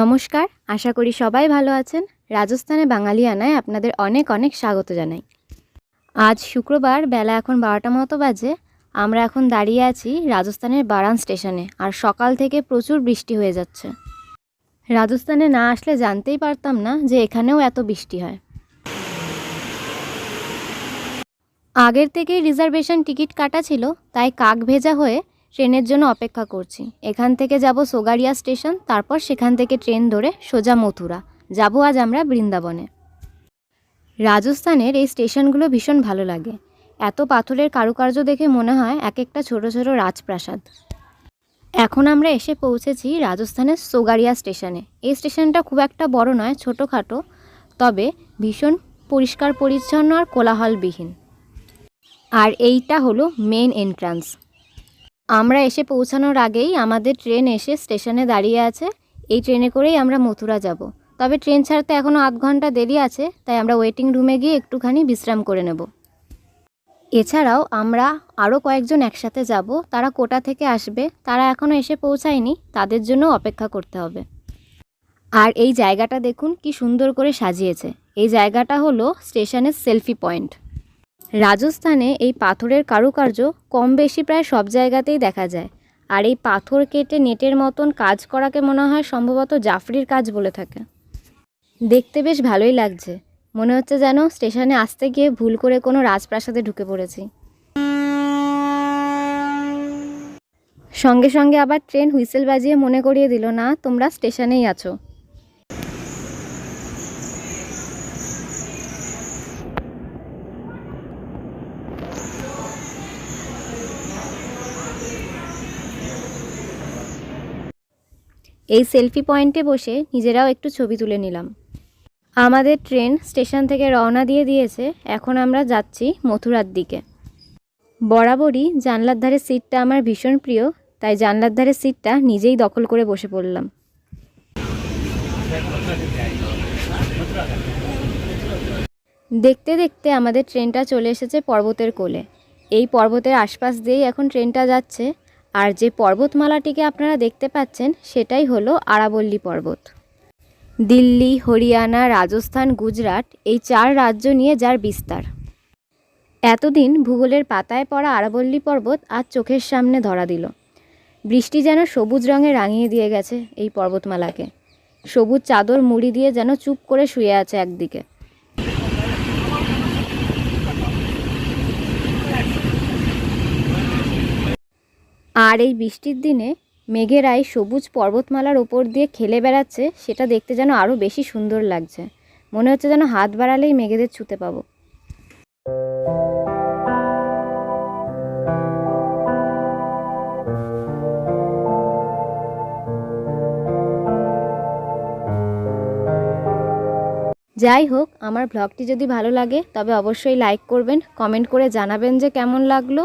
নমস্কার, আশা করি সবাই ভালো আছেন। রাজস্থানে বাঙালিয়ানায় আপনাদের অনেক অনেক স্বাগত জানাই। আজ শুক্রবার বেলা এখন বারোটা মতো বাজে। আমরা এখন দাঁড়িয়ে আছি রাজস্থানের বারান স্টেশনে আর সকাল থেকে প্রচুর বৃষ্টি হয়ে যাচ্ছে। রাজস্থানে না আসলে জানতেই পারতাম না যে এখানেও এত বৃষ্টি হয়। আগের থেকেই রিজার্ভেশন টিকিট কাটা ছিল, তাই কাক ভেজা হয়ে ট্রেনের জন্য অপেক্ষা করছি। এখান থেকে যাব সোগাড়িয়া স্টেশন, তারপর সেখান থেকে ট্রেন ধরে সোজা মথুরা। যাব আজ আমরা বৃন্দাবনে। রাজস্থানের এই স্টেশনগুলো ভীষণ ভালো লাগে। এত পাথরের কারুকার্য দেখে মনে হয় এক একটা ছোট ছোট রাজপ্রাসাদ। এখন আমরা এসে পৌঁছেছি রাজস্থানের সোগাড়িয়া স্টেশনে। এই স্টেশনটা খুব একটা বড় নয়, ছোটোখাটো, তবে ভীষণ পরিষ্কার পরিচ্ছন্ন আর কোলাহলবিহীন। আর এইটা হলো মেন এন্ট্রান্স আমরা এসে পৌঁছানোর আগেই আমাদের ট্রেন এসে স্টেশনে দাঁড়িয়ে আছে। এই ট্রেনে করেই আমরা মথুরা যাব। তবে ট্রেন ছাড়তে এখনও আধ ঘণ্টা দেরি আছে, তাই আমরা ওয়েটিং রুমে গিয়ে একটুখানি বিশ্রাম করে নেব। এছাড়াও আমরা আরও কয়েকজন একসাথে যাব। তারা কোটা থেকে আসবে, তারা এখনও এসে পৌঁছায়নি, তাদের জন্য অপেক্ষা করতে হবে। আর এই জায়গাটা দেখুন কি সুন্দর করে সাজিয়েছে। এই জায়গাটা হলো স্টেশনের সেলফি পয়েন্ট। রাজস্থানে এই পাথরের কারুকার্য কম বেশি প্রায় সব জায়গাতেই দেখা যায়। আর এই পাথর কেটে নেটের মতন কাজ করাকে মনে হয় সম্ভবত জাফরির কাজ বলে থাকে। দেখতে বেশ ভালোই লাগছে। মনে হচ্ছে যেন স্টেশনে আসতে গিয়ে ভুল করে কোনো রাজপ্রাসাদে ঢুকে পড়েছি। সঙ্গে সঙ্গে আবার ট্রেন হুইসেল বাজিয়ে মনে করিয়ে দিল, না, তোমরা স্টেশনেই আছো। এই সেলফি পয়েন্টে বসে নিজেরাও একটু ছবি তুলে নিলাম। আমাদের ট্রেন স্টেশন থেকে রওনা দিয়ে দিয়েছে, এখন আমরা যাচ্ছি মথুরার দিকে। বরাবরই জানলার ধারে সিটটা আমার ভীষণ প্রিয়, তাই জানলার ধারে সিটটা নিজেই দখল করে বসে পড়লাম। দেখতে দেখতে আমাদের ট্রেনটা চলে এসেছে পর্বতের কোলে। এই পর্বতের আশপাশ দিয়েই এখন ট্রেনটা যাচ্ছে। আর যে পর্বতমালাটিকে আপনারা দেখতে পাচ্ছেন, সেটাই হলো আরাবল্লী পর্বত। দিল্লি, হরিয়ানা, রাজস্থান, গুজরাট এই চার রাজ্য নিয়ে যার বিস্তার। এতদিন ভূগোলের পাতায় পড়া আরাবল্লী পর্বত আজ চোখের সামনে ধরা দিল। বৃষ্টি যেন সবুজ রঙে রাঙিয়ে দিয়ে গেছে এই পর্বতমালাকে। সবুজ চাদর মুড়ি দিয়ে যেন চুপ করে শুয়ে আছে একদিকে। আর এই বৃষ্টির দিনে মেঘেরাই সবুজ পর্বতমালার ওপর দিয়ে খেলে বেড়াচ্ছে, সেটা দেখতে যেন আরও বেশি সুন্দর লাগছে। মনে হচ্ছে যেন হাত বাড়ালেই মেঘেদের ছুতে পাবো। যাই হোক, আমার ব্লগটি যদি ভালো লাগে, তবে অবশ্যই লাইক করবেন কমেন্ট করে জানাবেন যে কেমন লাগল।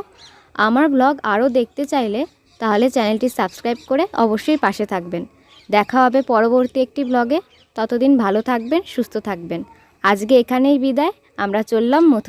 আমার ব্লগ আরও দেখতে চাইলে তাহলে চ্যানেলটি সাবস্ক্রাইব করে অবশ্যই পাশে থাকবেন। দেখা হবে পরবর্তী একটি ব্লগে। ততদিন ভালো থাকবেন, সুস্থ থাকবেন। আজকে এখানেই বিদায়। আমরা চললাম মথু